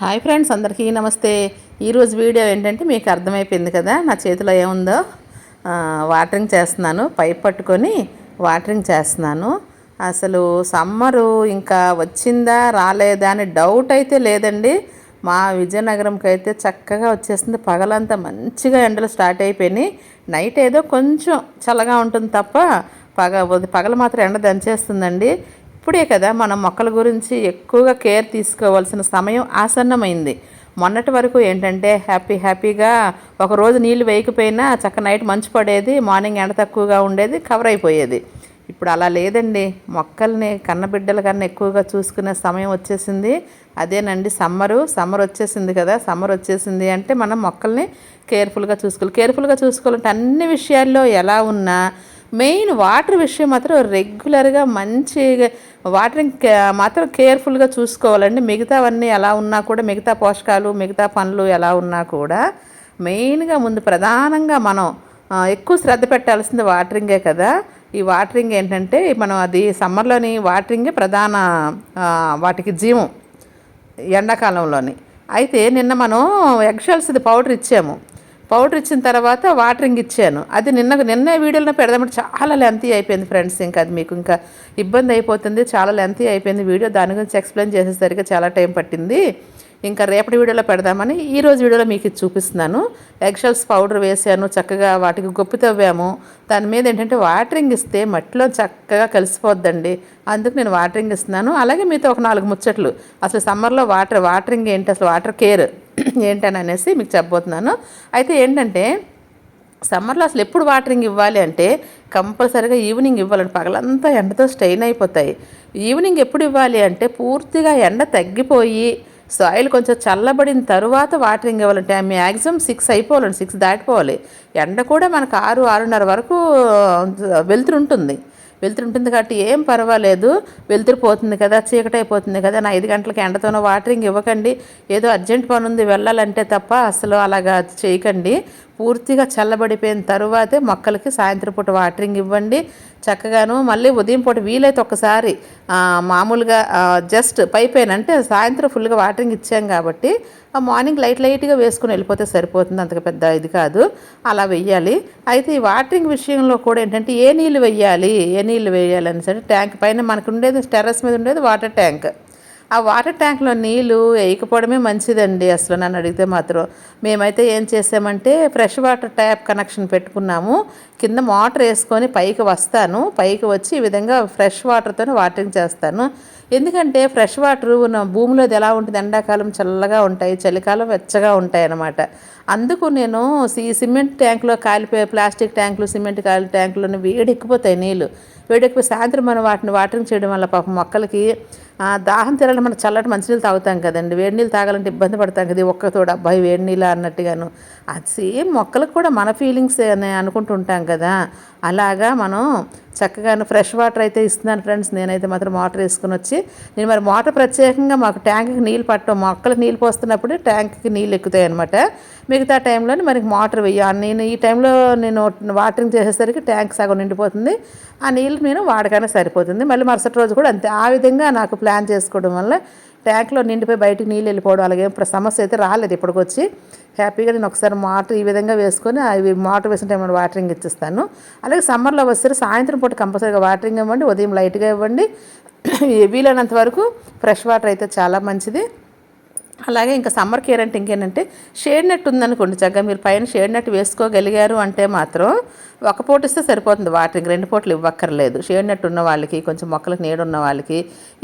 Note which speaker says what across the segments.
Speaker 1: Hi friends అందరికీ నమస్తే. ఈరోజు వీడియో ఏంటంటే మీకు అర్థమైపోయింది కదా నా చేతిలో ఏముందో? వాటరింగ్ చేస్తున్నాను పైప్ పట్టుకొని వాటరింగ్ చేస్తున్నాను. అసలు సమ్మరు ఇంకా వచ్చిందా రాలేదా అని డౌట్ అయితే లేదండి. మా విజయనగరంకి అయితే చక్కగా వచ్చేస్తుంది పగలంతా మంచిగా ఎండలు స్టార్ట్ అయిపోయినాయి. నైట్ ఏదో కొంచెం చల్లగా ఉంటుంది తప్ప పగ పగలు మాత్రం ఎండ దంచేస్తుందండి. ఇప్పుడే కదా మనం మొక్కల గురించి ఎక్కువగా కేర్ తీసుకోవాల్సిన సమయం ఆసన్నమైంది. మొన్నటి వరకు ఏంటంటే హ్యాపీ హ్యాపీగా ఒక రోజు నీళ్ళు వేయకపోయినా చక్క నైట్ మంచు పడేది మార్నింగ్ ఎండ తక్కువగా ఉండేది కవర్ అయిపోయేది. ఇప్పుడు అలా లేదండి. మొక్కల్ని కన్నబిడ్డల కన్నా ఎక్కువగా చూసుకునే సమయం వచ్చేసింది. అదేనండి సమ్మరు. సమ్మర్ వచ్చేసింది కదా. సమ్మర్ వచ్చేసింది అంటే మనం మొక్కల్ని కేర్ఫుల్గా చూసుకోవాలి. కేర్ఫుల్గా చూసుకోవాలంటే అన్ని విషయాల్లో ఎలా ఉన్నా మెయిన్ వాటర్ విషయం మాత్రం రెగ్యులర్గా మంచిగా వాటరింగ్ కే- మాత్రం కేర్ఫుల్గా చూసుకోవాలండి. మిగతావన్నీ ఎలా ఉన్నా కూడా మిగతా పోషకాలు మిగతా పనులు ఎలా ఉన్నా కూడా మెయిన్గా ముందు ప్రధానంగా మనం ఎక్కువ శ్రద్ధ పెట్టాల్సింది వాటరింగే కదా. ఈ వాటరింగ్ ఏంటంటే మనం అది సమ్మర్లోని వాటరింగే ప్రధాన వాటికి జీవం ఎండాకాలంలోని. అయితే నిన్న మనం ఎగ్షెల్స్ది పౌడర్ ఇచ్చాము. పౌడర్ ఇచ్చిన తర్వాత వాటరింగ్ ఇచ్చాను. అది నిన్న నిన్న వీడియోలో పెడదామంటే చాలా లెంతీ అయిపోయింది ఫ్రెండ్స్ ఇంకా అది మీకు ఇంకా ఇబ్బంది అయిపోతుంది. చాలా లెంతీ అయిపోయింది వీడియో. దాని గురించి ఎక్స్ప్లెయిన్ చేసేసరికి చాలా టైం పట్టింది. ఇంకా రేపటి వీడియోలో పెడదామని ఈ రోజు వీడియోలో మీకు చూపిస్తున్నాను. ఎగ్షెల్స్ పౌడర్ వేసాను చక్కగా వాటికి గొప్ప తవ్వాము. దాని మీద ఏంటంటే వాటరింగ్ ఇస్తే మట్టిలో చక్కగా కలిసిపోద్దండి. అందుకు నేను వాటరింగ్ ఇస్తున్నాను. అలాగే మీతో ఒక నాలుగు ముచ్చట్లు. అసలు సమ్మర్లో వాటర్ వాటరింగ్ ఏంటి? అసలు వాటర్ కేర్ ఏంటని అనేసి మీకు చెప్పబోతున్నాను. అయితే ఏంటంటే సమ్మర్లో అసలు ఎప్పుడు వాటరింగ్ ఇవ్వాలి అంటే కంపల్సరీగా ఈవినింగ్ ఇవ్వాలండి. పగలంతా ఎండతో స్ట్రెయిన్ అయిపోతాయి. ఈవినింగ్ ఎప్పుడు ఇవ్వాలి అంటే పూర్తిగా ఎండ తగ్గిపోయి సాయిల్ కొంచెం చల్లబడిన తరువాత వాటరింగ్ ఇవ్వాలంటే మ్యాక్సిమం సిక్స్ అయిపోవాలండి. సిక్స్ దాటిపోవాలి. ఎండ కూడా మనకు ఆరు ఆరున్నర వరకు వెలుతురు వెళ్తుంటుంది వెలుతురు ఉంటుంది కాబట్టి ఏం పర్వాలేదు. వెళ్తురు పోతుంది కదా చీకటి అయిపోతుంది కదా నా ఐదు గంటలకి ఎండతోనో వాటరింగ్ ఇవ్వకండి. ఏదో అర్జెంట్ పని ఉంది వెళ్ళాలంటే తప్ప అసలు అలాగా చేయకండి. పూర్తిగా చల్లబడిపోయిన తరువాతే మొక్కలకి సాయంత్రం పూట వాటరింగ్ ఇవ్వండి. చక్కగాను మళ్ళీ ఉదయం పూట వీలైతే ఒకసారి మామూలుగా జస్ట్ పైపైన అంటే సాయంత్రం ఫుల్గా వాటరింగ్ ఇచ్చాం కాబట్టి ఆ మార్నింగ్ లైట్ లైట్గా వేసుకుని వెళ్ళిపోతే సరిపోతుంది అంతగా పెద్ద ఇది కాదు అలా వెయ్యాలి. అయితే ఈ వాటరింగ్ విషయంలో కూడా ఏంటంటే ఏ నీళ్ళు వెయ్యాలి ఏ నీళ్ళు వేయాలి అని సరే ట్యాంక్ పైన మనకు ఉండేది టెర్రస్ మీద ఉండేది వాటర్ ట్యాంక్. ఆ వాటర్ ట్యాంక్లో నీళ్ళు వేయకపోవడమే మంచిదండి అసలు నన్ను అడిగితే మాత్రం. మేమైతే ఏం చేసామంటే ఫ్రెష్ వాటర్ ట్యాప్ కనెక్షన్ పెట్టుకున్నాము. కింద మోటార్ వేసుకొని పైకి వస్తాను. పైకి వచ్చి ఈ విధంగా ఫ్రెష్ వాటర్తో వాటరింగ్ చేస్తాను. ఎందుకంటే ఫ్రెష్ వాటర్ భూమిలో భూమిలోది ఎలా ఉంటుంది? ఎండాకాలం చల్లగా ఉంటాయి చలికాలం వెచ్చగా ఉంటాయి అన్నమాట. అందుకు నేను ఈ సిమెంట్ ట్యాంక్లో కాలిపోయే ప్లాస్టిక్ ట్యాంకులు సిమెంట్ కాలి ట్యాంకులను వేడెక్కిపోతాయి నీళ్ళు. వేడెక్కిపోయి సాయంత్రం మనం వాటిని వాటరింగ్ చేయడం వల్ల పాపం మొక్కలకి దాహం తీరాలంటే మనం చల్లటి మంచినీళ్ళు తాగుతాం కదండి. వేడి నీళ్ళు తాగాలంటే ఇబ్బంది పడతాం కదా ఒక్క తోడు అబ్బాయి వేడి నీళ్ళు అన్నట్టుగాను. అది సేమ్ మొక్కలకు కూడా మన ఫీలింగ్స్ అని అనుకుంటుంటాం కదా. అలాగా మనం చక్కగాను ఫ్రెష్ వాటర్ అయితే ఇస్తున్నాను ఫ్రెండ్స్. నేనైతే మాత్రం మోటార్ వేసుకుని వచ్చి నేను మరి మోటార్ ప్రత్యేకంగా మాకు ట్యాంక్కి నీళ్ళు పట్టం మొక్కలకు నీళ్ళు పోస్తున్నప్పుడు ట్యాంక్కి నీళ్ళు ఎక్కుతాయి అనమాట మిగతా టైంలో మనకి మోటార్ వెయ్యాలి నేను ఈ టైంలో నేను వాటరింగ్ చేసేసరికి ట్యాంక్ సగం నిండిపోతుంది. ఆ నీళ్ళు నేను వాడగానే సరిపోతుంది. మళ్ళీ మరుసటి రోజు కూడా అంతే. ఆ విధంగా నాకు ప్లాన్ చేసుకోవడం వల్ల ట్యాంక్లో నిండిపోయి బయటికి నీళ్ళు వెళ్ళిపోవడం అలాగే సమస్య అయితే రాలేదు ఇప్పటికొచ్చి. హ్యాపీగా నేను ఒకసారి మోటార్ ఈ విధంగా వేసుకొని అవి మోటార్ వేసిన టైం వాటరింగ్ ఇచ్చేస్తాను. అలాగే సమ్మర్లో వస్తే సాయంత్రం పూట కంపల్సరీగా వాటరింగ్ ఇవ్వండి ఉదయం లైట్గా ఇవ్వండి. వీలైనంత వరకు ఫ్రెష్ వాటర్ అయితే చాలా మంచిది. అలాగే ఇంకా సమ్మర్ కేర్ అంటే ఇంకేంటంటే షేడ్ నెట్ ఉందనుకోండి చక్కగా మీరు పైన షేడ్ నెట్ వేసుకోగలిగారు అంటే మాత్రం ఒక పూట ఇస్తే సరిపోతుంది. వాటికి రెండు పూటలు ఇవ్వక్కర్లేదు. షేడ్ నెట్ ఉన్న వాళ్ళకి కొంచెం మొక్కలకు నీడ ఉన్న వాళ్ళకి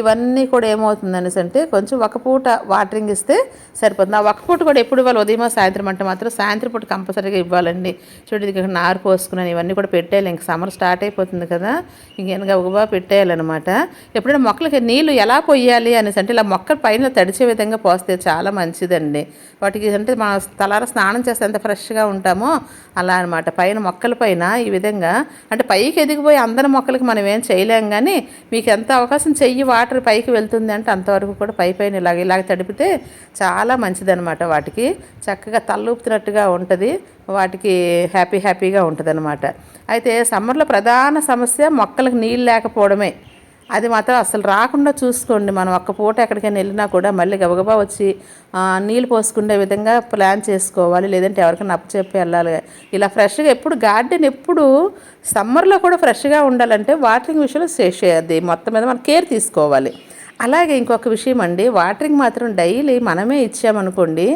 Speaker 1: ఇవన్నీ కూడా ఏమవుతుంది అనేసి అంటే కొంచెం ఒక పూట వాటరింగ్ ఇస్తే సరిపోతుంది. ఆ ఒక పూట కూడా ఎప్పుడు ఇవ్వాలి? ఉదయం సాయంత్రం అంటే మాత్రం సాయంత్రం పూట కంపల్సరీగా ఇవ్వాలండి. చూడండి ఇక్కడ నారు పోసుకున్నాను ఇవన్నీ కూడా పెట్టేయాలి. ఇంక సమ్మర్ స్టార్ట్ అయిపోతుంది కదా ఇంకేనగా ఉగబా పెట్టేయాలన్నమాట. ఎప్పుడైనా మొక్కలకి నీళ్ళు ఎలా పోయాలి అనేసి అంటే ఇలా మొక్కల పైన తడిచే విధంగా పోస్తే చాలా మంచిదండి. వాటికి అంటే మన తలార స్నానం చేస్తే ఎంత ఫ్రెష్గా ఉంటామో అలా అనమాట పైన మొక్కల పైన ఈ విధంగా అంటే పైకి ఎదిగిపోయి అందరి మొక్కలకి మనం ఏం చేయలేం కానీ మీకు ఎంత అవకాశం చెయ్యి వాటర్ పైకి వెళ్తుంది అంటే అంతవరకు కూడా పై పైన ఇలాగ ఇలాగ తడిపితే చాలా మంచిదనమాట వాటికి. చక్కగా తల్లూపుతున్నట్టుగా ఉంటుంది. వాటికి హ్యాపీ హ్యాపీగా ఉంటుంది అయితే సమ్మర్లో ప్రధాన సమస్య మొక్కలకు నీళ్ళు లేకపోవడమే. అది మాత్రం అసలు రాకుండా చూసుకోండి. మనం ఒక్క పూట ఎక్కడికైనా వెళ్ళినా కూడా మళ్ళీ గబగబా వచ్చి నీళ్ళు పోసుకునే విధంగా ప్లాన్ చేసుకోవాలి. లేదంటే ఎవరికైనా అప్పచెప్పి వెళ్ళాలి. ఇలా ఫ్రెష్గా ఎప్పుడు గార్డెన్ ఎప్పుడు సమ్మర్లో కూడా ఫ్రెష్గా ఉండాలంటే వాటరింగ్ విషయంలో చేసేది మొత్తం మీద మనం కేర్ తీసుకోవాలి. అలాగే ఇంకొక విషయం అండి వాటరింగ్ మాత్రం డైలీ మనమే ఇచ్చామనుకోండి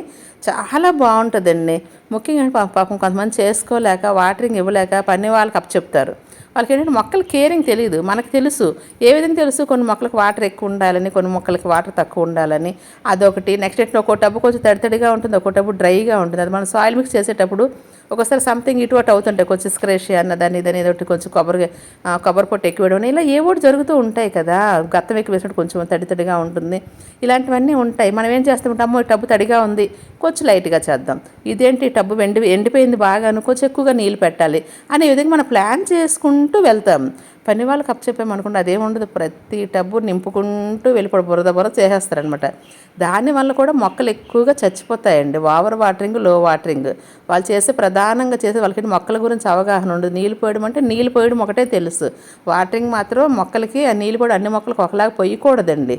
Speaker 1: చాలా బాగుంటుందండి. ముఖ్యంగా పాపం కొంతమంది చేసుకోలేక వాటరింగ్ ఇవ్వలేక పని వాళ్ళకి అప్పచెప్తారు. వాళ్ళకి ఏంటంటే మొక్కలు కేరింగ్ తెలియదు మనకు తెలుసు. ఏ విధంగా తెలుసు? కొన్ని మొక్కలకు వాటర్ ఎక్కువ ఉండాలని కొన్ని మొక్కలకి వాటర్ తక్కువ ఉండాలని. అదొకటి. నెక్స్ట్ ఏంటంటే ఒక్కో టబ్బు కొంచెం తడి తడిగా ఉంటుంది ఒక్కో టబ్బు డ్రైగా ఉంటుంది. అది మనం సాయిల్ మిక్స్ చేసేటప్పుడు ఒకసారి సంథింగ్ ఇటు అటు అవుతుంటాయి. కొంచెం స్క్రేషియా అన్న దాన్ని దాని ఏదో ఒకటి కొంచెం కొబ్బరి కొబ్బరి పొట్టు ఎక్కువ ఇలా ఏ ఒకటి జరుగుతూ ఉంటాయి కదా. గత్తం ఎక్కువ వేసినట్టు కొంచెం తడి తడిగా ఉంటుంది. ఇలాంటివన్నీ ఉంటాయి. మనం ఏం చేస్తామంటే అమ్మో ఈ టబ్బు తడిగా ఉంది. కొంచెం లైట్గా చేద్దాం. ఇదేంటి టబ్బు ఎండి ఎండిపోయింది బాగాను. కొంచెం ఎక్కువగా నీళ్ళు పెట్టాలి. అనే విధంగా మనం ప్లాన్ చేసుకుంటూ వెళ్తాం. పని వాళ్ళకి అప్పచెప్పామనుకుంటే అదేముండదు ప్రతి టబ్బు నింపుకుంటూ వెళ్ళిపోడు బురద బురద చేసేస్తారనమాట దానివల్ల కూడా మొక్కలు ఎక్కువగా చచ్చిపోతాయండి. Over వాటరింగ్లో watering. వాళ్ళు చేసే ప్రధానంగా చేసే వాళ్ళకి మొక్కల గురించి అవగాహన ఉండదు. నీళ్ళు పోయడం అంటే నీళ్ళు పోయడం ఒకటే తెలుసు. వాటరింగ్ మాత్రం మొక్కలకి ఆ నీళ్ళు కూడా అన్ని మొక్కలకు ఒకలాగా పోయకూడదండి.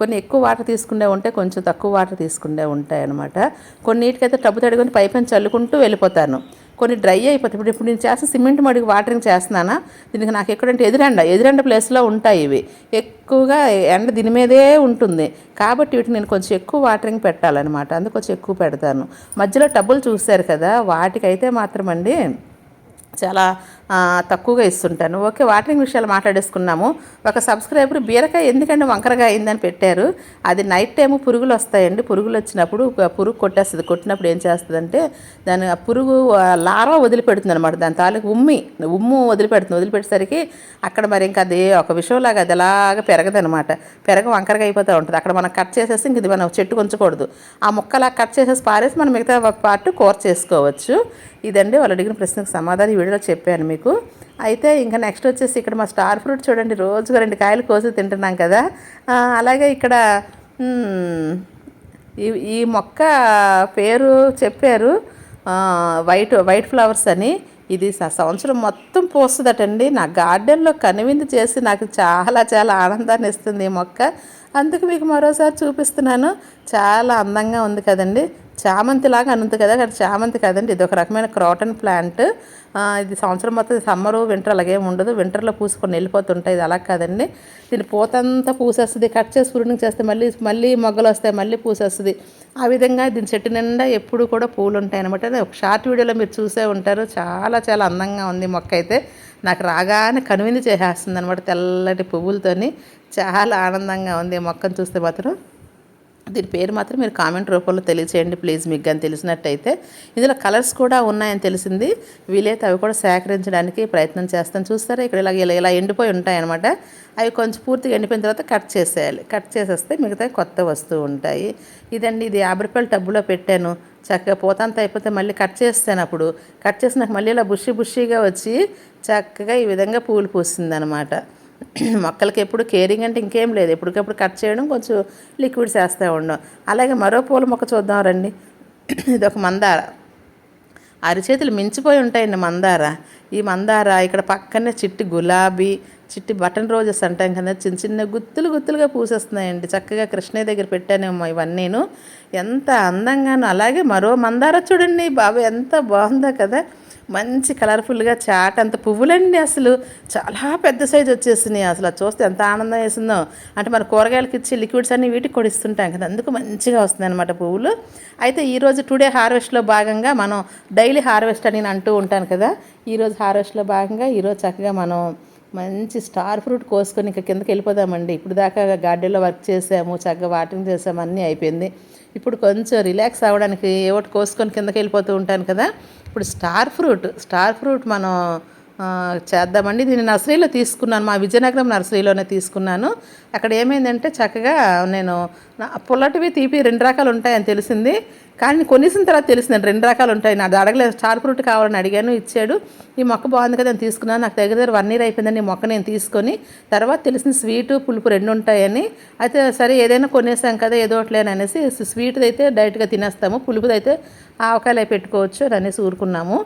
Speaker 1: కొన్ని ఎక్కువ వాటర్ తీసుకుండే ఉంటే కొంచెం తక్కువ వాటర్ తీసుకుండే ఉంటాయి అనమాట కొన్నిటికైతే టబ్బు తడుకొని పైపని చల్లుకుంటూ వెళ్ళిపోతాను. కొన్ని డ్రై అయిపోతాయి. ఇప్పుడు ఇప్పుడు నేను చేస్తే సిమెంట్ మడికి వాటరింగ్ చేస్తున్నానా? దీనికి నాకు ఎక్కడంటే ఎదురెండ ఎదురెండ ప్లేస్లో ఉంటాయి ఇవి. ఎక్కువగా ఎండ దీని మీదే ఉంటుంది. కాబట్టి వీటిని నేను కొంచెం ఎక్కువ వాటరింగ్ పెట్టాలన్నమాట. అందుకు కొంచెం ఎక్కువ పెడతాను. మధ్యలో టబ్బులు చూశారు కదా వాటికైతే మాత్రం అండి చాలా తక్కువగా ఇస్తుంటాను. ఓకే వాటరింగ్ విషయాలు మాట్లాడేసుకున్నాము. ఒక సబ్స్క్రైబర్ బీరకాయ ఎందుకంటే వంకరగా అయిందని పెట్టారు. అది నైట్ టైము పురుగులు వస్తాయండి. పురుగులు వచ్చినప్పుడు ఒక పురుగు కొట్టేస్తుంది. కొట్టినప్పుడు ఏం చేస్తుందంటే దాని ఆ పురుగు లారా వదిలిపెడుతుంది అనమాట దాని తాలూకు ఉమ్మి ఉమ్ము వదిలిపెడుతుంది. వదిలిపెట్టేసరికి అక్కడ మరి ఇంకా అది ఒక విషయంలాగా అది అలాగా పెరగదనమాట పెరగ వంకరగా అయిపోతూ ఉంటుంది. అక్కడ మనం కట్ చేసేసి ఇంక ఇది మనం చెట్టు ఉంచకూడదు. ఆ మొక్కలా కట్ చేసేసి పారేసి మనం మిగతా పార్ట్ కూర చేసుకోవచ్చు. ఇదండి వాళ్ళు అడిగిన ప్రశ్నకు సమాధానం. ఈ వీడియోలో చెప్పాను మీకు. అయితే ఇంకా నెక్స్ట్ వచ్చేసి ఇక్కడ మా స్టార్ ఫ్రూట్ చూడండి రోజుకు రెండు కాయలు కోసి తింటున్నాం కదా. అలాగే ఇక్కడ ఈ ఈ మొక్క పేరు చెప్పారు. వైట్ వైట్ ఫ్లవర్స్ అని. ఇది స- సంవత్సరం మొత్తం పోస్తుందటండి. నా గార్డెన్లో కనువిందు చేసి నాకు చాలా చాలా ఆనందాన్ని ఇస్తుంది ఈ మొక్క. అందుకు మీకు మరోసారి చూపిస్తున్నాను. చాలా అందంగా ఉంది కదండి. చామంతి లాగా అనుంది కదా కానీ చామంతి కదండి. ఇది ఒక రకమైన క్రాటన్ ప్లాంట్. ఇది సంవత్సరం మొత్తం సమ్మరు వింటర్ అలాగేం ఉండదు. వింటర్లో పూసుకొని వెళ్ళిపోతుంటాయి. ఇది అలా కాదండి. దీని పూతంతా పూసేస్తుంది. కట్ చేసి పురుణింగ్ చేస్తే మళ్ళీ మళ్ళీ మొగ్గలు వస్తాయి మళ్ళీ పూసేస్తుంది. ఆ విధంగా దీని చెట్టు నిండా ఎప్పుడు కూడా పూలు ఉంటాయి అనమాట ఒక షార్ట్ వీడియోలో మీరు చూసే ఉంటారు. చాలా చాలా అందంగా ఉంది మొక్క అయితే. నాకు రాగానే కనువిందు చేసేస్తుంది అనమాట తెల్లటి పువ్వులతోని. చాలా ఆనందంగా ఉంది మొక్కను చూస్తే మాత్రం. దీని పేరు మాత్రం మీరు కామెంట్ రూపంలో తెలియచేయండి ప్లీజ్ మీకు కానీ తెలిసినట్టయితే. ఇందులో కలర్స్ కూడా ఉన్నాయని తెలిసింది. వీలైతే అవి కూడా సేకరించడానికి ప్రయత్నం చేస్తాను. చూస్తారా? ఇక్కడ ఇలా ఇలా ఇలా ఎండిపోయి ఉంటాయన్నమాట. అవి కొంచెం పూర్తిగా ఎండిపోయిన తర్వాత కట్ చేసేయాలి. కట్ చేసేస్తే మిగతా కొత్త వస్తువు ఉంటాయి. ఇదండి ఇది యాభై రూపాయల టబ్బులో పెట్టాను. చక్కగా పోతంత అయిపోతే మళ్ళీ కట్ చేస్తాను అప్పుడు. కట్ చేసి నాకు మళ్ళీ ఇలా బుషి బుషిగా వచ్చి చక్కగా ఈ విధంగా పూలు పూస్తుంది మొక్కలకి ఎప్పుడు కేరింగ్ అంటే ఇంకేం లేదు. ఎప్పటికప్పుడు కట్ చేయడం కొంచెం లిక్విడ్స్ వేస్తూ ఉండడం అలాగే మరో పూల మొక్క చూద్దాం రండి. ఇది ఒక మందార. అరిచేతులు మించిపోయి ఉంటాయండి మందార. ఈ మందార ఇక్కడ పక్కనే చిట్టి గులాబీ చిట్టి బటన్ రోజెస్ అంటాం కదా చిన్న చిన్న గుత్తులు గుత్తులుగా పూసేస్తున్నాయండి. చక్కగా కృష్ణయ్య దగ్గర పెట్టానేమో ఇవన్నీను. ఎంత అందంగాను అలాగే మరో మందార చూడండి బాబు ఎంత బాగుందో కదా. మంచి కలర్ఫుల్గా చాట్ అంత పువ్వులండి అసలు. చాలా పెద్ద సైజు వచ్చేసినాయి అసలు. చూస్తే ఎంత ఆనందం వేసిందో. అంటే మన కూరగాయలకి ఇచ్చి లిక్విడ్స్ అన్ని వీటికి కూడా ఇస్తుంటాం కదా అందుకు మంచిగా వస్తుంది అనమాట పువ్వులు. అయితే ఈరోజు టుడే హార్వెస్ట్లో భాగంగా మనం డైలీ హార్వెస్ట్ అని నేను అంటూ ఉంటాను కదా. ఈరోజు హార్వెస్ట్లో భాగంగా ఈరోజు చక్కగా మనం మంచి స్టార్ ఫ్రూట్ కోసుకొని ఇంకా కిందకి వెళ్ళిపోదామండి. ఇప్పుడు దాకా గార్డెన్లో వర్క్ చేసాము చక్కగా వాటింగ్ చేసాము అన్నీ అయిపోయింది. ఇప్పుడు కొంచెం రిలాక్స్ అవ్వడానికి ఏ ఒకటి కోసుకొని కిందకి వెళ్ళిపోతూ ఉంటాను కదా. ఇప్పుడు స్టార్ ఫ్రూట్ స్టార్ ఫ్రూట్ మనం చేద్దామండి. దీన్ని నర్సరీలో తీసుకున్నాను. మా విజయనగరం నర్సరీలోనే తీసుకున్నాను. అక్కడ ఏమైందంటే చక్కగా నేను పుల్లటివి తీపి రెండు రకాలు ఉంటాయని తెలిసింది. కానీ కొనేసిన తర్వాత తెలిసింది రెండు రకాలు ఉంటాయి. నాకు అడగలేదు. స్టార్ ఫ్రూట్ కావాలని అడిగాను ఇచ్చాడు. ఈ మొక్క బాగుంది కదా నేను తీసుకున్నాను. నాకు దగ్గర దగ్గర వన్ ఇయర్ అయిపోయిందని ఈ మొక్క నేను తీసుకొని. తర్వాత తెలిసిన స్వీటు పులుపు రెండు ఉంటాయని. అయితే సరే ఏదైనా కొనేసాం కదా ఏదో ఒకటి అనేసి స్వీట్ది అయితే డైరెక్ట్గా తినేస్తాము. పులుపుది అయితే ఆవకాయలు పెట్టుకోవచ్చు అని అనేసి ఊరుకున్నాము.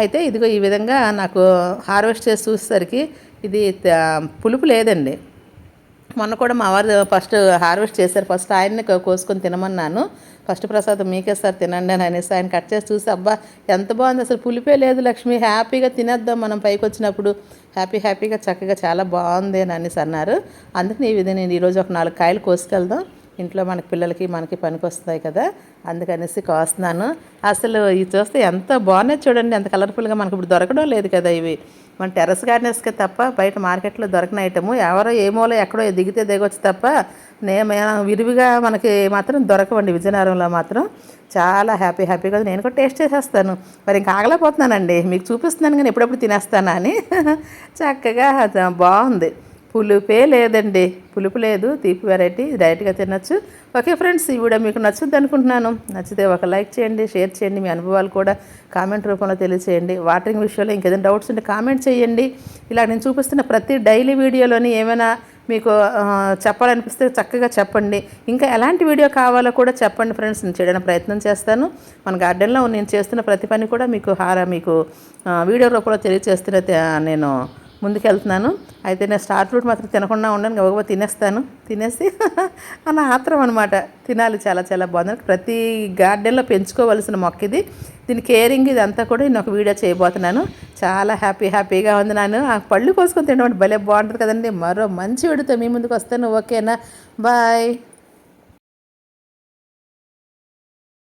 Speaker 1: అయితే ఇదిగో ఈ విధంగా నాకు హార్వెస్ట్ చేసి చూసేసరికి ఇది పులుపు లేదండి. మొన్న కూడా మా వారు ఫస్ట్ హార్వెస్ట్ చేశారు. ఫస్ట్ ఆయన్ని కోసుకొని తినమన్నాను. ఫస్ట్ ప్రసాదం మీకే సార్ తినండి అని అనేసి ఆయన కట్ చేసి చూసి అబ్బా ఎంత బాగుంది అసలు పులిపే లేదు లక్ష్మి హ్యాపీగా తినేద్దాం మనం పైకి వచ్చినప్పుడు. హ్యాపీ హ్యాపీగా చక్కగా చాలా బాగుంది అని అనేసి అన్నారు. అందుకని ఈ విధంగా నేను ఈరోజు ఒక నాలుగు కాయలు కోసుకెళ్దాం. ఇంట్లో మనకి పిల్లలకి మనకి పనికి వస్తాయి కదా. అందుకనేసి కోస్తున్నాను. అసలు ఇది చూస్తే ఎంత బాగున్నాయి చూడండి. ఎంత కలర్ఫుల్గా మనకి ఇప్పుడు దొరకడం లేదు కదా ఇవి. మన టెరస్ గార్డెన్స్కే తప్ప బయట మార్కెట్లో దొరకని ఐటము. ఎవరో ఏమోలో ఎక్కడో దిగితే దిగొచ్చు తప్ప నేను విరివిగా మనకి మాత్రం దొరకవండి విజయనగరంలో మాత్రం. చాలా హ్యాపీ హ్యాపీగా నేను కూడా టేస్ట్ చేసేస్తాను. మరి ఇంకా ఆగలేకపోతున్నానండి. మీకు చూపిస్తున్నాను కానీ ఎప్పుడెప్పుడు తినేస్తానా అని. చక్కగా బాగుంది. పులుపే లేదండి. పులుపు లేదు తీపి వెరైటీ డైరెక్ట్గా తినచ్చు. ఓకే ఫ్రెండ్స్ ఈ వీడియో మీకు నచ్చుద్ది అనుకుంటున్నాను. నచ్చితే ఒక లైక్ చేయండి షేర్ చేయండి మీ అనుభవాలు కూడా కామెంట్ రూపంలో తెలియచేయండి. వాటరింగ్ విషయంలో ఇంకేదైనా డౌట్స్ ఉంటే కామెంట్ చేయండి. ఇలా నేను చూపిస్తున్న ప్రతి డైలీ వీడియోలోని ఏమైనా మీకు చెప్పాలనిపిస్తే చక్కగా చెప్పండి. ఇంకా ఎలాంటి వీడియో కావాలో కూడా చెప్పండి ఫ్రెండ్స్. నేను చేయడానికి ప్రయత్నం చేస్తాను. మన గార్డెన్లో నేను చేస్తున్న ప్రతి పని కూడా మీకు హార మీకు వీడియో రూపంలో తెలియచేస్తున్న నేను ముందుకెళ్తున్నాను. అయితే నేను స్టార్ ఫ్రూట్ మాత్రం తినకుండా ఉండను గబగబా తినేస్తాను. తినేసి అన్న ఆత్రం అనమాట తినాలి చాలా చాలా బాగుంది. ప్రతి గార్డెన్లో పెంచుకోవలసిన మొక్క ఇది. దీని కేరింగ్ ఇదంతా కూడా నేను ఒక వీడియో చేయబోతున్నాను. చాలా హ్యాపీ హ్యాపీగా ఉంది నేను ఆ పళ్ళు కోసుకొని తినడం భలే బాగుంటుంది కదండి. మరో మంచి వీడితో మీ ముందుకు వస్తాను. ఓకేనా? బాయ్.